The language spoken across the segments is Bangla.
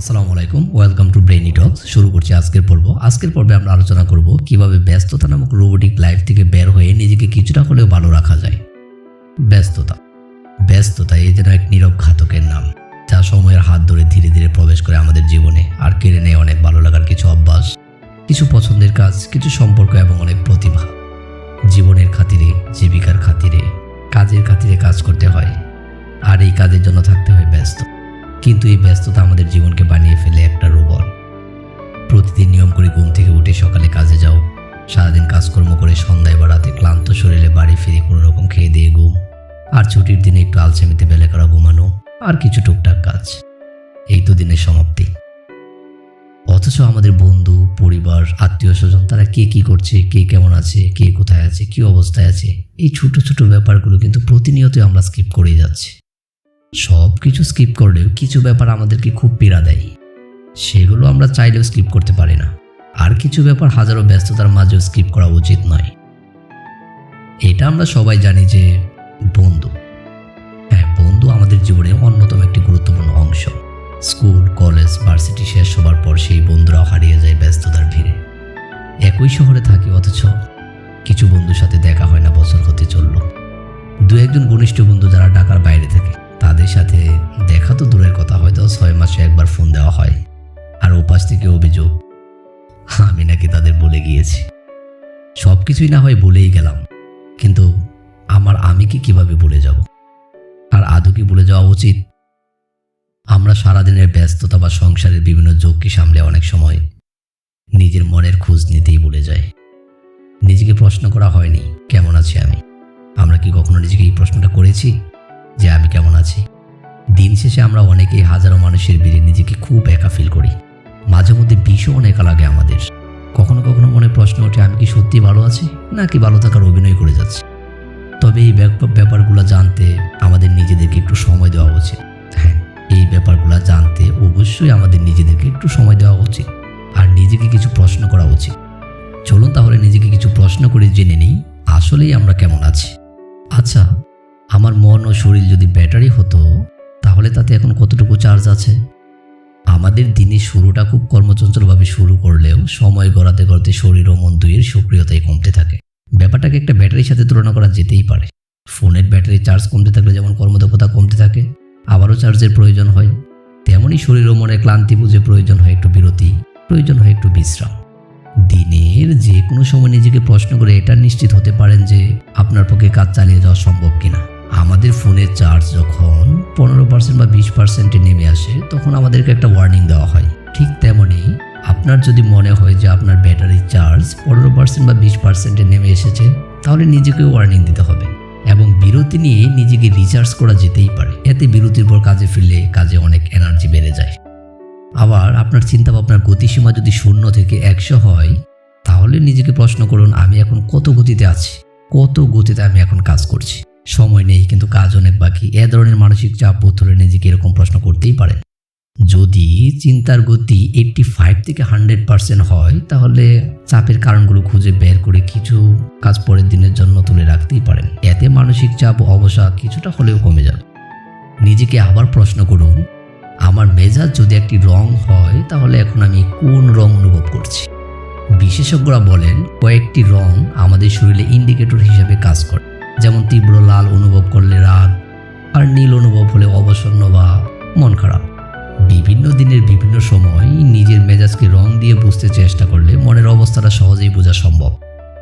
আসসালামু আলাইকুম ওয়েলকাম টু ব্রেইনি টক্স শুরু করছি আজকের পর্ব। আজকের পর্বে আমরা আলোচনা করব কীভাবে ব্যস্ততা নামক রোবোটিক লাইফ থেকে বের হয়ে নিজেকে কিছুটা হলেও ভালো রাখা যায়। ব্যস্ততা। ব্যস্ততা এই যেন এক নীরব ঘাতকের নাম, যা সময়ের হাত ধরে ধীরে ধীরে প্রবেশ করে আমাদের জীবনে আর কেড়ে নেয় অনেক ভালো লাগার কিছু অভ্যাস, কিছু পছন্দের কাজ, কিছু সম্পর্ক এবং অনেক প্রতিভা। জীবনের খাতিরে, জীবিকার খাতিরে, কাজের খাতিরে কাজ করতে হয়, আর এই কাজের জন্য থাকতে হয় ব্যস্ত। কিন্তু এই ব্যস্ততা আমাদের জীবনকে বানিয়ে ফেলে একটা রোবট। প্রতিদিন নিয়ম করে ঘুম থেকে উঠে সকালে কাজে যাও। সারাদিন কাজকর্ম করে সন্ধ্যায় বা রাতে ক্লান্ত শরীরে বাড়ি ফিরে কোনো রকম খেয়ে দিয়ে ঘুম। আর ছুটির দিনে একটু আলসেমিতে বেলে করা ঘুমানো আর কিছু টুকটাক কাজ। এই তো দিনের সমাপ্তি। অথচ আমাদের বন্ধু, পরিবার, আত্মীয় স্বজন, তারা কে কি করছে, কে কেমন আছে, কে কোথায় আছে, কি অবস্থায় আছে, এই ছোট ছোট ব্যাপারগুলো কিন্তু প্রতিনিয়তই আমরা স্কিপ করেই যাচ্ছি। সব কিছু স্কিপ করলেও কিছু ব্যাপার আমাদেরকে খুব পীড়া দেয়। সেগুলো আমরা চাইলেও স্কিপ করতে পারি না। আর কিছু ব্যাপার হাজারো ব্যস্ততার মাঝেও স্কিপ করা উচিত নয়। এটা আমরা সবাই জানি যে বন্ধু। হ্যাঁ বন্ধু আমাদের জীবনের অন্যতম একটি গুরুত্বপূর্ণ অংশ। স্কুল, কলেজ, ভার্সিটি শেষ হবার পর সেই বন্ধুরাও হারিয়ে যায় ব্যস্ততার ভিড়ে। একই শহরে থাকি, অথচ কিছু বন্ধুর সাথে দেখা হয় না, বছর হতে চলল। দু একজন ঘনিষ্ঠ বন্ধু যারা ঢাকার বাইরে থাকে তাদের সাথে দেখা তো দূরের কথা, হয়তো ছয় মাসে একবার ফোন দেওয়া হয়। আর ওপাশ থেকে অভিযোগ, আমি নাকি তাদের বলে গিয়েছি। সব কিছুই না হয় বলেই গেলাম, কিন্তু আমার আমি কি কীভাবে বলে যাব? আর আদৌ কি বলে যাওয়া উচিত? আমরা সারাদিনের ব্যস্ততা বা সংসারের বিভিন্ন ঝক্কি সামলে অনেক সময় নিজের মনের খোঁজ নিতেই বলে যায় নিজেকে প্রশ্ন করা হয়নি, কেমন আছি আমি? আমরা কি কখনো নিজেকে এই প্রশ্নটা করেছি? যে আমি কেমন আছি। দিন শেষে আমরা অনেকেই হাজারো মানুষের ভিড়ে নিজেকে খুব একা ফিল করি। মাঝে মধ্যে ভীষণ একা লাগে আমাদের। কখনো কখনো মনে প্রশ্ন ওঠে, আমি কি সত্যি ভালো আছি, নাকি ভালো থাকার অভিনয় করে যাচ্ছি? তবে এই ব্যাপ- ব্যাপারগুলো জানতে আমাদের নিজেদেরকে একটু সময় দেওয়া উচিত। হ্যাঁ এই ব্যাপারগুলো জানতে অবশ্যই আমাদের নিজেদেরকে একটু সময় দেওয়া উচিত। আর নিজেকে কিছু প্রশ্ন করা উচিত। চলুন তাহলে নিজেকে কিছু প্রশ্ন করে জেনে নিই, আসলেই আমরা কেমন আছি। আচ্ছা আমার মন ও শরীর যদি ব্যাটারি হতো, তাহলে তাতে এখন কতটুকু চার্জ আছে? আমাদের দিনের শুরুটা খুব কর্মচঞ্চলভাবে শুরু করলেও সময় গড়াতে গড়াতে শরীর ও মন দুইয়ের সক্রিয়তাই কমতে থাকে। ব্যাপারটাকে একটা ব্যাটারির সাথে তুলনা করা যেতেই পারে। ফোনের ব্যাটারি চার্জ কমতে থাকলে যেমন কর্মদক্ষতা কমতে থাকে, আবারও চার্জের প্রয়োজন হয়। তেমনই শরীর ও মনে ক্লান্তি বুঝে প্রয়োজন হয় একটু বিরতি, প্রয়োজন হয় একটু বিশ্রাম। দিনের যে কোনো সময় নিজেকে প্রশ্ন করে এটা নিশ্চিত হতে পারেন যে আপনার পক্ষে কাজ চালিয়ে যাওয়া সম্ভব কিনা। আমাদের ফোনের চার্জ যখন পনেরো পার্সেন্ট বা বিশ পার্সেন্টে নেমে আসে, তখন আমাদেরকে একটা ওয়ার্নিং দেওয়া হয়। ঠিক তেমনই আপনার যদি মনে হয় যে আপনার ব্যাটারির চার্জ পনেরো পার্সেন্ট বা বিশ পার্সেন্টে নেমে এসেছে, তাহলে নিজেকে ওয়ার্নিং দিতে হবে এবং বিরতি নিয়ে নিজেকে রিচার্জ করা যেতেই পারে। এতে বিরতির পর কাজে ফিরলে কাজে অনেক এনার্জি বেড়ে যায়। আবার আপনার চিন্তা ভাবনার গতিসীমা যদি শূন্য থেকে একশো হয়, তাহলে নিজেকে প্রশ্ন করুন, আমি এখন কত গতিতে আছি? কত গতিতে আমি এখন কাজ করছি? সময় নেই, কিন্তু কাজ অনেক বাকি। এ ধরনের মানসিক চাপ বোধ নিজেকে এরকম প্রশ্ন করতেই পারেন। যদি চিন্তার গতি এইটটি ফাইভ থেকে হান্ড্রেড পার্সেন্ট হয়, তাহলে চাপের কারণগুলো খুঁজে বের করে কিছু কাজ পরের দিনের জন্য তুলে রাখতেই পারেন। এতে মানসিক চাপ ও অবসাদ কিছুটা হলেও কমে যাবে। নিজেকে আবার প্রশ্ন করুন, আমার মেজাজ যদি একটি রং হয়, তাহলে এখন আমি কোন রং অনুভব করছি? বিশেষজ্ঞরা বলেন, কয়েকটি রং আমাদের শরীরে ইন্ডিকেটর হিসেবে কাজ করে। যেমন তীব্র লাল অনুভব করলে রাগ আর নীল অনুভব হলে অবসন্ন বা মন খারাপ। বিভিন্ন দিনের বিভিন্ন সময় নিজের মেজাজকে রং দিয়ে বুঝতে চেষ্টা করলে মনের অবস্থাটা সহজেই বোঝা সম্ভব।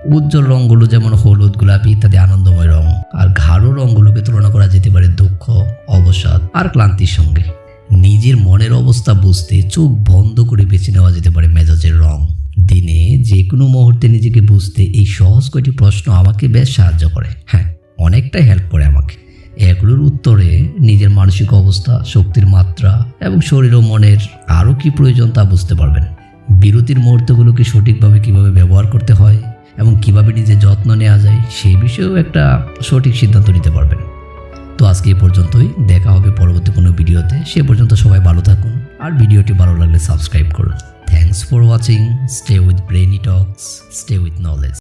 উজ্জ্বল রঙগুলো যেমন হলুদ, গোলাপি ইত্যাদি আনন্দময় রং আর ঘাড়ো রঙগুলোকে তুলনা করা যেতে পারে দুঃখ, অবসাদ আর ক্লান্তির সঙ্গে। নিজের মনের অবস্থা বুঝতে চোখ বন্ধ করে বেছে নেওয়া যেতে পারে মেজাজের রং। দিনে যে কোনো মুহূর্তে নিজেকে বুঝতে এই সহজ কয়টি প্রশ্ন আমাকে বেশ সাহায্য করে। হ্যাঁ অনেকটাই হেল্প করে আমাকে। এগুলোর উত্তরে নিজের মানসিক অবস্থা, শক্তির মাত্রা এবং শরীর ও মনের আরও কি প্রয়োজন তা বুঝতে পারবেন। বিরতির মুহূর্তগুলোকে সঠিকভাবে কীভাবে ব্যবহার করতে হয় এবং কীভাবে নিজের যত্ন নেওয়া যায়, সেই বিষয়েও একটা সঠিক সিদ্ধান্ত নিতে পারবেন। তো আজকে এ পর্যন্তই। দেখা হবে পরবর্তী কোনো ভিডিওতে। সে পর্যন্ত সবাই ভালো থাকুন। আর ভিডিওটি ভালো লাগলে সাবস্ক্রাইব করুন। Thanks for watching stay with brainy talks stay with knowledge